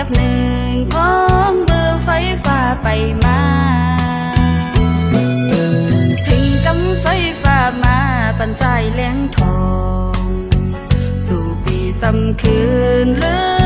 ยบหนึ่งของเบอร์ไฟฟ้าไปมา ถึงกำไฟฟ้ามาปันสายแหลงทอง สู่ปีสำคืนเลย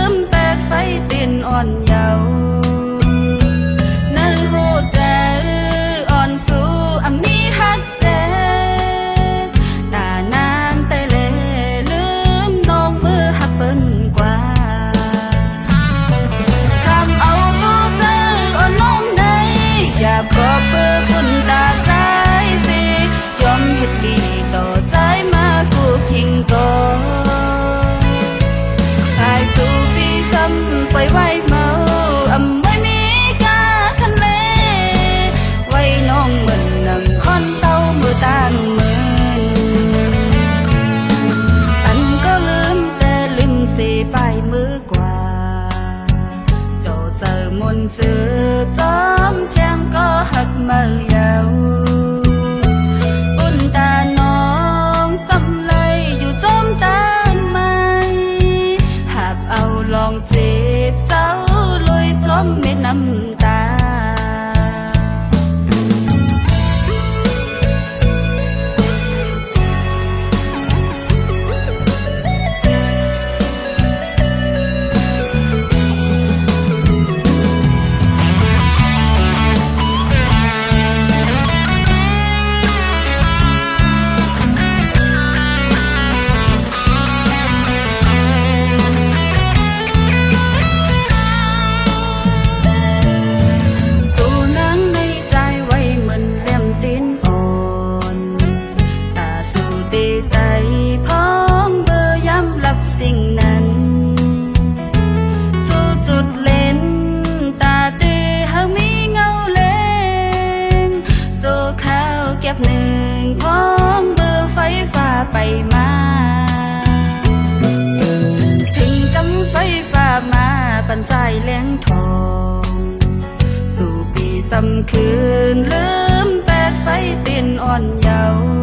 quà. Chỗ giờ môn xưa tóm chẳng có hạt mơ dầu, bún ta non xong lấy dù tóm tan mai hạp ao lòng chịp sau lôi tóm mệt năm ta. ไปมา ถึงจำไฟฟ้ามาปันสายแหลงทอง สู่ปีซ้ำคืนลืมแปดไฟเต้นอ่อนเยาว์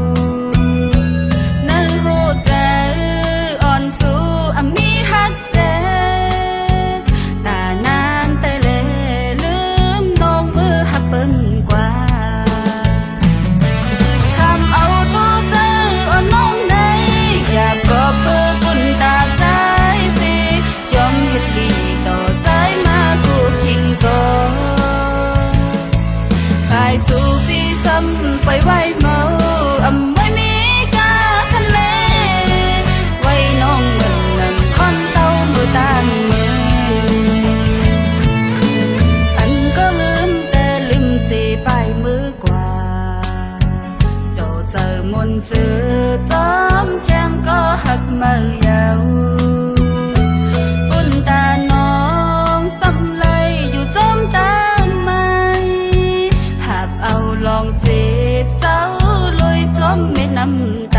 มาเยาปนตานองสำเลยอยู่จมตาไหมหาบเอาลองจีบเศร้ลยจมเม็ดน้ำ